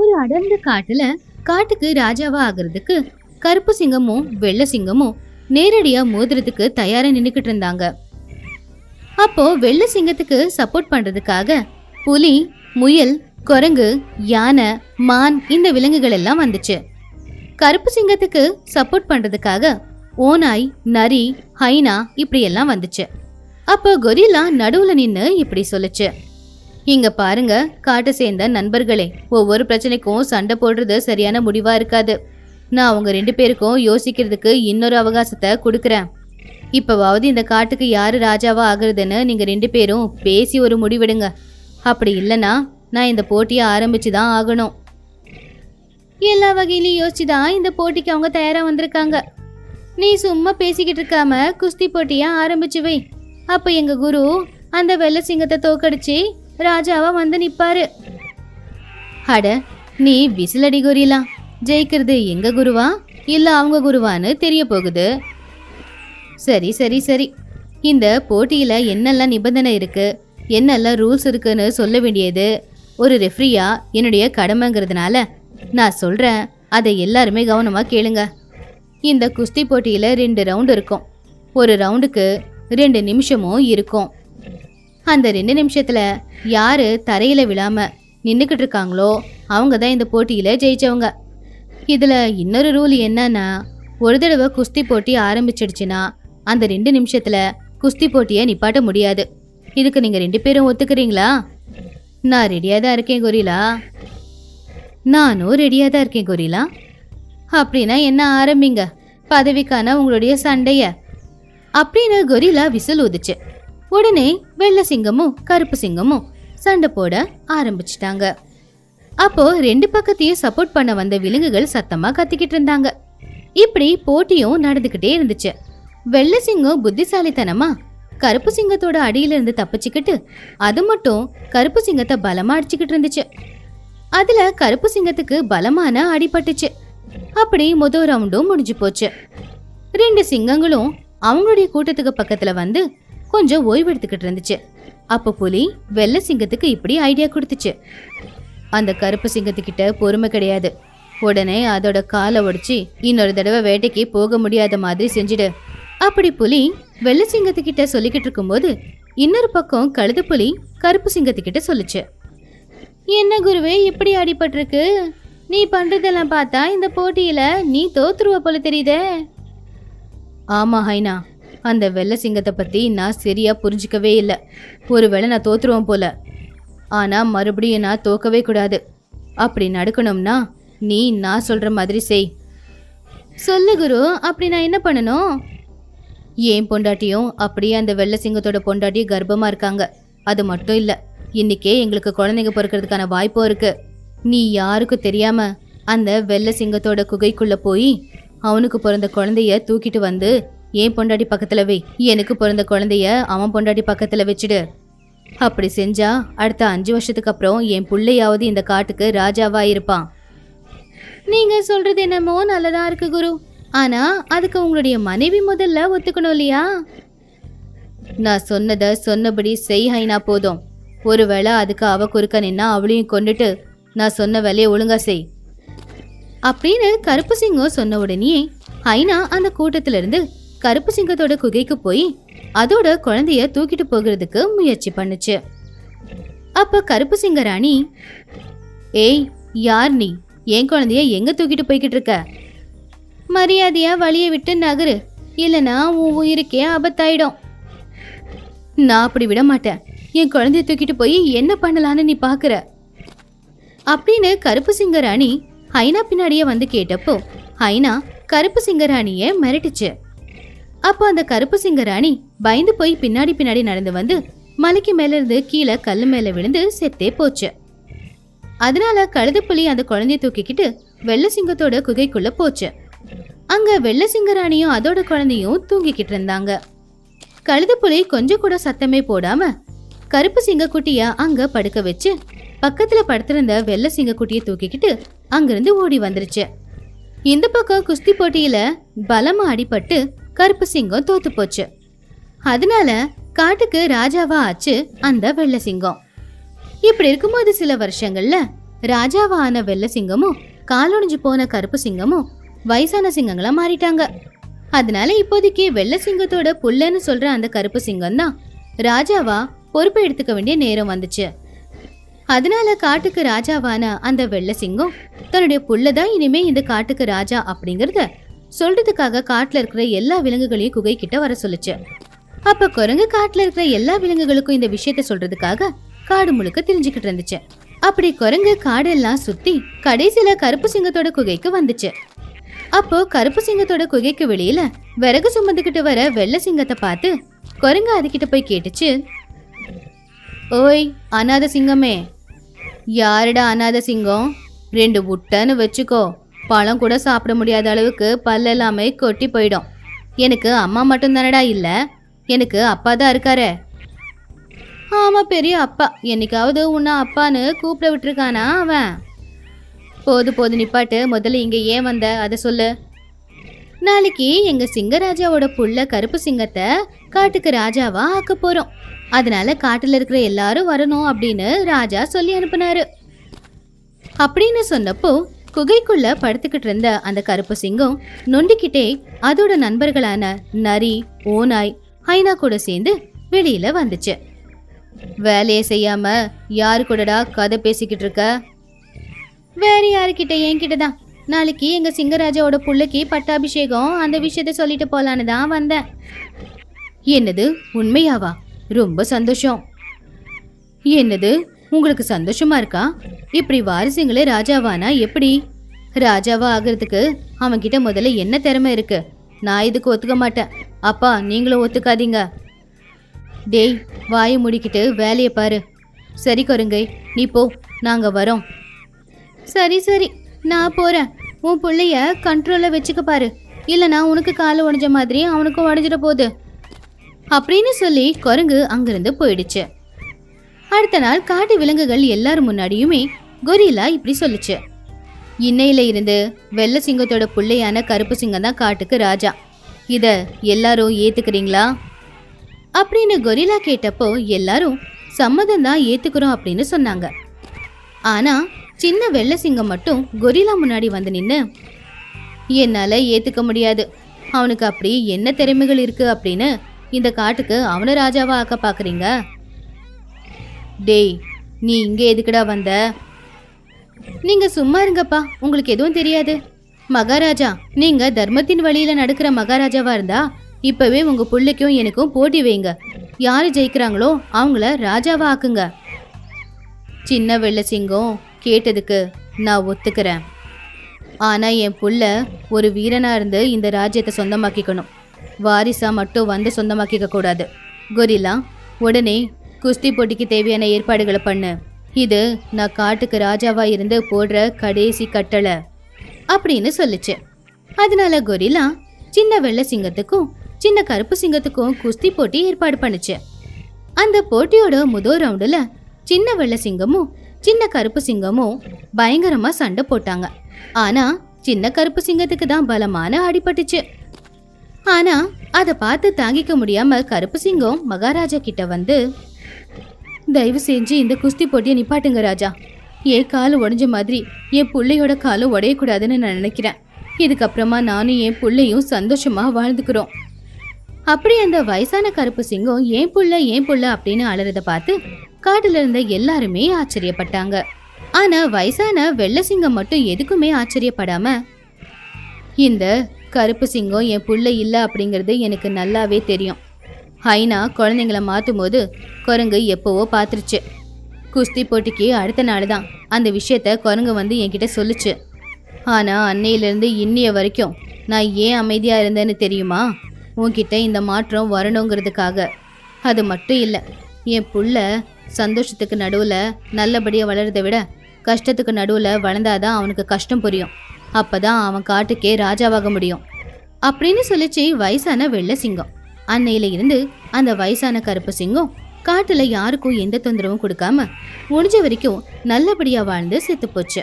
ஒரு அடர்ந்த காட்டுல காட்டுக்கு ராஜாவா ஆகுறதுக்கு கருப்பு சிங்கமும் வெள்ளை சிங்கமும் நேரடியா மோதுறதுக்கு தயாரா நின்னுக்கிட்டு இருந்தாங்க. அப்போ வெள்ளை சிங்கத்துக்கு சப்போர்ட் பண்றதுக்காக புலி முயல் குரங்கு யானை மான் இந்த விலங்குகள் எல்லாம் வந்துச்சு. கருப்பு சிங்கத்துக்கு சப்போர்ட் பண்றதுக்காக ஓநாய் நரி ஹைனா இப்படி எல்லாம் வந்துச்சு. அப்போ கொரில்லா நடுவுல நின்று இப்படி சொல்லுச்சு. இங்க பாருங்க காட்டை சேர்ந்த நண்பர்களே. ஒவ்வொரு பிரச்சனைக்கும் சண்டை போடுறது சரியான முடிவா இருக்காது. நான் அவங்க ரெண்டு பேருக்கும் யோசிக்கிறதுக்கு இன்னொரு அவகாசத்தை கொடுக்குறேன். இப்போவாவது இந்த காட்டுக்கு யார் ராஜாவா ஆகுறதுன்னு நீங்க ரெண்டு பேரும் பேசி ஒரு முடிவெடுங்க. அப்படி இல்லைன்னா நான் இந்த போட்டியை ஆரம்பிச்சு தான் ஆகணும். எல்லா வகையிலையும் யோசிச்சு தான் இந்த போட்டிக்கு அவங்க தயாராக வந்திருக்காங்க. நீ சும்மா பேசிக்கிட்டு இருக்காம குஸ்தி போட்டியை ஆரம்பிச்சு வை. அப்போ எங்கள் குரு அந்த வெள்ளை சிங்கத்தை தோக்கடிச்சு ராஜாவா வந்து நிப்பாரு. அட நீ விசிலடி கொரியலாம் ஜெயிக்கிறது எங்க குருவா? இல்ல அவங்க குருவான்னு தெரிய போகுது. சரி சரி சரி. இந்த போட்டியில என்னெல்லாம் நிபந்தனை இருக்கு? என்னெல்லாம் ரூல்ஸ் இருக்குன்னு சொல்ல வேண்டியது? ஒரு ரெஃப்ரியா என்னுடைய கடமைங்கிறதுனால நான் சொல்றேன். அதை எல்லாருமே கவனமா கேளுங்க. இந்த குஸ்தி போட்டியில ரெண்டு ரவுண்டு இருக்கும். ஒரு ரவுண்டுக்கு ரெண்டு நிமிஷமும் இருக்கும். அந்த ரெண்டு நிமிஷத்துல யாரு தரையில விழாம நின்றுக்கிட்டு இருக்காங்களோ அவங்க தான் இந்த போட்டியில ஜெயிச்சவங்க. இதுல இன்னொரு ரூல் என்னன்னா ஒரு தடவை குஸ்தி போட்டி ஆரம்பிச்சிடுச்சுன்னா அந்த ரெண்டு நிமிஷத்துல குஸ்தி போட்டியை நிப்பாட்ட முடியாது. இதுக்கு நீங்க ரெண்டு பேரும் ஒத்துக்கிறீங்களா? நான் ரெடியாக தான் இருக்கேன் கொரிலா. நானும் ரெடியாக தான் இருக்கேன் கொரிலா. அப்படின்னா என்ன ஆரம்பிங்க? பதவிக்கான உங்களுடைய சண்டைய. அப்படின்னு கொரிலா விசில் உதிச்சு. உடனே வெள்ளை சிங்கமும் கருப்பு சிங்கமும் சண்டை போட ஆரம்பிச்சிட்டாங்க. அப்போ ரெண்டு பக்கத்தையும் சப்போர்ட் பண்ண வந்த விலங்குகள் சத்தமா கத்திக்கிட்டு இருந்தாங்க. இப்படி போட்டியும் நடந்துகிட்டே இருந்துச்சு. வெள்ளை சிங்கம் புத்திசாலித்தனமா கருப்பு சிங்கத்தோட அடியில இருந்து தப்பிச்சுக்கிட்டு அது மட்டும் கருப்பு சிங்கத்தை பலமா அடிச்சுக்கிட்டு இருந்துச்சு. அதுல கருப்பு சிங்கத்துக்கு பலமான அடிபட்டுச்சு. அப்படி முதல் ரவுண்டும் முடிஞ்சு போச்சு. ரெண்டு சிங்கங்களும் அவங்களுடைய கூட்டத்துக்கு பக்கத்துல வந்து கொஞ்சம் ஓய்வெடுத்துக்கிட்டு இருந்துச்சு. அப்போ புலி வெள்ளை சிங்கத்துக்கு இப்படி ஐடியா கொடுத்துச்சு. அந்த கருப்பு சிங்கத்துக்கிட்ட பொறுமை கிடையாது. உடனே அதோட காலை ஒடிச்சு இன்னொரு தடவை வேட்டைக்கு போக முடியாத மாதிரி செஞ்சிடு. அப்படி புலி வெள்ளை சிங்கத்துக்கிட்ட சொல்லிக்கிட்டு இருக்கும்போது இன்னொரு பக்கம் கழுத புலி கருப்பு சிங்கத்துக்கிட்ட சொல்லுச்சு. என்ன குருவே இப்படி அடிபட்டிருக்கு? நீ பண்றதெல்லாம் பார்த்தா இந்த போட்டியில நீ தோத்துருவ போல தெரியுதே? ஆமா ஹைனா. அந்த வெள்ளை சிங்கத்தை பற்றி நான் சரியாக புரிஞ்சுக்கவே இல்லை. ஒருவேளை நான் தோற்றுருவேன் போல. ஆனால் மறுபடியும் நான் தோக்கவே கூடாது. அப்படி நடக்கணும்னா நீ நான் சொல்கிற மாதிரி செய். சொல்லு குரு அப்படி நான் என்ன பண்ணணும்? ஏன் பொண்டாட்டியும் அப்படியே அந்த வெள்ளை சிங்கத்தோட பொண்டாட்டியும் கர்ப்பமாக இருக்காங்க. அது மட்டும் இல்லை இன்னைக்கே எங்களுக்கு குழந்தைங்க பிறக்கிறதுக்கான வாய்ப்பும் இருக்கு. நீ யாருக்கும் தெரியாம அந்த வெள்ளை சிங்கத்தோட குகைக்குள்ள போய் அவனுக்கு பிறந்த குழந்தைய தூக்கிட்டு வந்து ஏன் பொண்டாட்டி பக்கத்துல வை. எனக்கு பிறந்த குழந்தைய அவன் பொண்டாட்டி பக்கத்துல வச்சுடு. அப்படி செஞ்சா அடுத்த அஞ்சு வருஷத்துக்கு அப்புறம் என் பிள்ளையாவது இந்த காட்டுக்கு ராஜாவா இருப்பான். நீங்க சொல்றது என்னமோ நல்லதா இருக்கு குரு. ஆனா அதுக்கு உங்களுடைய மனைவி முதல்ல ஒத்துக்கணும் இல்லையா? நான் சொன்னதை சொன்னபடி செய் ஹைனா போதும். ஒருவேளை அதுக்கு அவ குறுக்க நின்னா அவளையும் கொண்டுட்டு நான் சொன்ன வேலையை ஒழுங்கா செய். அப்படின்னு கருப்பு சிங்கம் சொன்ன உடனே ஐனா அந்த கூட்டத்திலிருந்து கருப்பு சிங்கத்தோட குகைக்கு போய் அதோட குழந்தைய தூக்கிட்டு போகிறதுக்கு முயற்சி பண்ணுச்சு. அப்ப கருப்பு சிங்க ராணி ஏய் யார் நீ? என் குழந்தைய எங்க தூக்கிட்டு போய்கிட்டு இருக்க? மரியாதையா வழியை விட்டு நகரு. இல்லனா உன் உயிருக்கே ஆபத்தாயிடும். நான் அப்படி விட மாட்டேன். என் குழந்தைய தூக்கிட்டு போய் என்ன பண்ணலான்னு நீ பாக்குற? அப்படின்னு கருப்பு சிங்க ராணி ஹைனா பின்னாடியே வந்து கேட்டப்போ ஹைனா கருப்பு சிங்க ராணியை மிரட்டுச்சு. அப்போ அந்த கருப்பு சிங்க ராணி பயந்து போய் பின்னாடி பின்னாடி நடந்து வந்து மலைக்கு மேல இருந்து கீழே கல்லு மேல விழுந்து செத்தே போச்சு. அதனால கழுதுப்புலி அந்த குழந்தைய தூக்கிக்கிட்டு வெள்ளை சிங்கத்தோட குகைக்குள்ள போச்சு. அங்க வெள்ளை சிங்கராணியும் அதோட குழந்தையும் தூங்கிக்கிட்டு இருந்தாங்க. கழுதுப்புலி கொஞ்சம் கூட சத்தமே போடாம கருப்பு சிங்கக்குட்டிய அங்க படுக்க வச்சு பக்கத்துல படுத்திருந்த வெள்ளை குட்டியை தூக்கிக்கிட்டு அங்கிருந்து ஓடி வந்துருச்சு. இந்த பக்கம் குஸ்தி போட்டியில பலமா அடிபட்டு கருப்பு சிங்கம் தோத்து போச்சு. அதனால காட்டுக்கு ராஜாவா ஆச்சு அந்த வெள்ளை சிங்கம். இப்படி இருக்கும்போது சில வருஷங்கள்ல ராஜாவா ஆன வெள்ளை சிங்கமும் காலொடிஞ்சு போன கருப்பு சிங்கமும் வயசான சிங்கங்களா மாறிட்டாங்க. அதனால இப்போதைக்கு வெள்ளை சிங்கத்தோட புல்லன்னு சொல்ற அந்த கருப்பு சிங்கம் தான் ராஜாவா பொறுப்பு எடுத்துக்க வேண்டிய நேரம் வந்துச்சு. அதனால காட்டுக்கு ராஜாவான அந்த வெள்ளை சிங்கம் தன்னுடைய புள்ளதான் இனிமே இந்த காட்டுக்கு ராஜா அப்படிங்கறத சொல்றதுக்காக காட்டுல இருக்கிற எல்லா விலங்குகளையும் குகை கிட்ட வர சொல்லுச்சு. அப்ப குரங்கு காட்டுல இருக்கிற எல்லா விலங்குகளுக்கும் இந்த விஷயத்த சொல்றதுக்காக காடு முழுக்க தெரிஞ்சுக்கிட்டு இருந்துச்சு. அப்படி குரங்கு காடெல்லாம் சுத்தி கடைசியில கருப்பு சிங்கத்தோட குகைக்கு வந்துச்சு. அப்போ கருப்பு சிங்கத்தோட குகைக்கு வெளியில விறகு சுமந்துக்கிட்டு வர வெள்ளை சிங்கத்தை பார்த்து குரங்கு அதுகிட்ட போய் கேட்டுச்சு ஓய் அனாத சிங்கமே யாருடா அனாத சிங்கம்? ரெண்டு முட்டைன்னு வச்சுக்கோ பழம் கூட சாப்பிட முடியாத அளவுக்கு பல்லெல்லாமே கொட்டி போயிடும். எனக்கு அம்மா மட்டும் தானடா இல்லை? எனக்கு அப்பா தான் இருக்காரே. ஆமாம் பெரிய அப்பா. என்னைக்காவது உன்னை அப்பான்னு கூப்பிட விட்டுருக்கானா அவன்? போது போது நிப்பாட்டு முதல்ல இங்கே ஏன் வந்த? அதை சொல்லு. நாளைக்கு எங்கள் சிங்கராஜாவோட புள்ள கருப்பு சிங்கத்தை காட்டுக்கு ராஜாவா ஆக்க போகிறோம் அதனால காட்டில் இருக்கிற எல்லாரும் வரணும் அப்படின்னு ராஜா சொல்லி அனுப்புனாரு. அப்படின்னு சொன்னப்போ குகைக்குள்ள படுத்துக்கிட்டு இருந்த அந்த கருப்பு சிங்கம் நொண்டிக்கிட்டே அதோட நண்பர்களான நரி ஓநாய் ஹைனா கூட சேர்ந்து வெளியில வந்துச்சு. வேலையை செய்யாம யாரு கூடடா கதை பேசிக்கிட்டு இருக்க? வேற யாருக்கிட்ட? என்கிட்ட தான் நாளைக்கு எங்க சிங்கராஜாவோட புள்ளைக்கு பட்டாபிஷேகம் அந்த விஷயத்த சொல்லிட்டு போலான்னு தான் வந்தேன். என்னது? உண்மையாவா? ரொம்ப சந்தோஷம். என்னது? உங்களுக்கு சந்தோஷமா இருக்கா? இப்படி வாரிசுங்களே ராஜாவானா எப்படி? ராஜாவா ஆகிறதுக்கு அவன்கிட்ட முதல்ல என்ன திறமை இருக்கு? நான் இதுக்கு ஒத்துக்க மாட்டேன். அப்பா நீங்களும் ஒத்துக்காதீங்க. டேய் வாயை முடிக்கிட்டு வேலையை பாரு. சரி கொருங்கை நீ போ நாங்கள் வரோம். சரி சரி நான் போகிறேன் உன் பிள்ளைய கண்ட்ரோலில் வச்சுக்க பாரு. இல்லைனா உனக்கு காலை உடஞ்ச மாதிரி அவனுக்கும் உடஞ்சிட போகுது. அப்படின்னு சொல்லி குரங்கு அங்கிருந்து போயிடுச்சு. அடுத்த நாள் காட்டு விலங்குகள் எல்லாரும் முன்னாடியுமே கொரில்லா இப்படி சொல்லுச்சு. இன்னையில இருந்து வெள்ளை சிங்கத்தோட புள்ளையான கருப்பு சிங்கம் தான் காட்டுக்கு ராஜா. இத எல்லாரும் ஏத்துக்கிறீங்களா? அப்படின்னு கொரில்லா கேட்டப்போ எல்லாரும் சம்மதம் தான் ஏத்துக்கிறோம் அப்படின்னு சொன்னாங்க. ஆனா சின்ன வெள்ளை சிங்கம் மட்டும் கொரில்லா முன்னாடி வந்து நின்று என்னால ஏத்துக்க முடியாது. அவனுக்கு அப்படி என்ன திறமைகள் இருக்கு? அப்படின்னு இந்த காட்டுக்கு அவனை ராஜாவா ஆக்க பாக்குறீங்க? டேய் நீ இங்கே எதுக்குடா வந்த? நீங்கள் சும்மா இருங்கப்பா உங்களுக்கு எதுவும் தெரியாது. மகாராஜா நீங்கள் தர்மத்தின் வழியில் நடக்கிற மகாராஜாவாக இருந்தா இப்போவே உங்கள் பிள்ளைக்கும் எனக்கும் போட்டி வைங்க. யார் ஜெயிக்கிறாங்களோ அவங்கள ராஜாவா ஆக்குங்க. சின்ன வெள்ளை சிங்கம் கேட்டதுக்கு நான் ஒத்துக்கிறேன். ஆனால் என் புள்ள ஒரு வீரனாக இருந்து இந்த ராஜ்யத்தை சொந்தமாக்கிக்கணும். வாரிசாக மட்டும் வந்து சொந்தமாக்கிக்க கூடாது. கொரில்லா உடனே குஸ்தி போட்டிக்கு தேவையான ஏற்பாடுகளை பண்ணு. இது நான் காட்டுக்கு ராஜாவா இருந்து போடுற கடைசி கட்டளை. அப்படின்னு சொல்லுச்சு. அதனால கொரில்லா சின்ன வெள்ளை சிங்கத்துக்கும் சின்ன கருப்பு சிங்கத்துக்கும் குஸ்தி போட்டி ஏற்பாடு பண்ணுச்சு. அந்த போட்டியோட முதல் ரவுண்டில் சின்ன வெள்ளை சிங்கமும் சின்ன கருப்பு சிங்கமும் பயங்கரமா சண்டை போட்டாங்க. ஆனா சின்ன கருப்பு சிங்கத்துக்கு தான் பலமான அடிபட்டுச்சு. ஆனா அதை பார்த்து தாங்கிக்க முடியாம கருப்பு சிங்கம் மகாராஜா கிட்ட வந்து தயவு செஞ்சு இந்த குஸ்தி போட்டியை நிப்பாட்டுங்க ராஜா. என் கால் உடைஞ்ச மாதிரி என் பிள்ளையோட காலும் உடையக்கூடாதுன்னு நான் நினைக்கிறேன். இதுக்கப்புறமா நானும் என் பிள்ளையும் சந்தோஷமாக வாழ்ந்துக்கிறோம். அப்படி அந்த வயசான கருப்பு சிங்கம் ஏன் புள்ள ஏன் புள்ள? அப்படின்னு அலறத பார்த்து காட்டுல இருந்த எல்லாருமே ஆச்சரியப்பட்டாங்க. ஆனா வயசான வெள்ளை சிங்கம் மட்டும் எதுக்குமே ஆச்சரியப்படாம இந்த கருப்பு சிங்கம் என் புள்ள இல்லை அப்படிங்கிறது எனக்கு நல்லாவே தெரியும். ஹைனா குழந்தைங்கள மாற்றும் போது குரங்கு எப்போவோ பார்த்துருச்சு குஸ்தி போட்டிக்கு அடுத்த நாள் தான் அந்த விஷயத்த குரங்கு வந்து என்கிட்ட சொல்லுச்சு. ஆனால் அன்னையிலேருந்து இன்னைய வரைக்கும் நான் ஏன் அமைதியாக இருந்தேன்னு தெரியுமா? உன்கிட்ட இந்த மாற்றம் வரணுங்கிறதுக்காக. அது மட்டும் இல்லை என் புள்ள சந்தோஷத்துக்கு நடுவில் நல்லபடியாக வளர்றதை விட கஷ்டத்துக்கு நடுவில் வளர்ந்தாதான் அவனுக்கு கஷ்டம் புரியும். அப்போ தான் அவன் காட்டுக்கே ராஜாவாக முடியும். அப்படின்னு சொல்லிச்சு வயசான வெள்ளை சிங்கம். அன்னையில இருந்து அந்த வயசான கருப்பு சிங்கம் காட்டுல யாருக்கும் எந்த தொந்தரவும் கொடுக்காம முடிஞ்ச வரைக்கும் நல்லபடியா வாழ்ந்து செத்து போச்சு.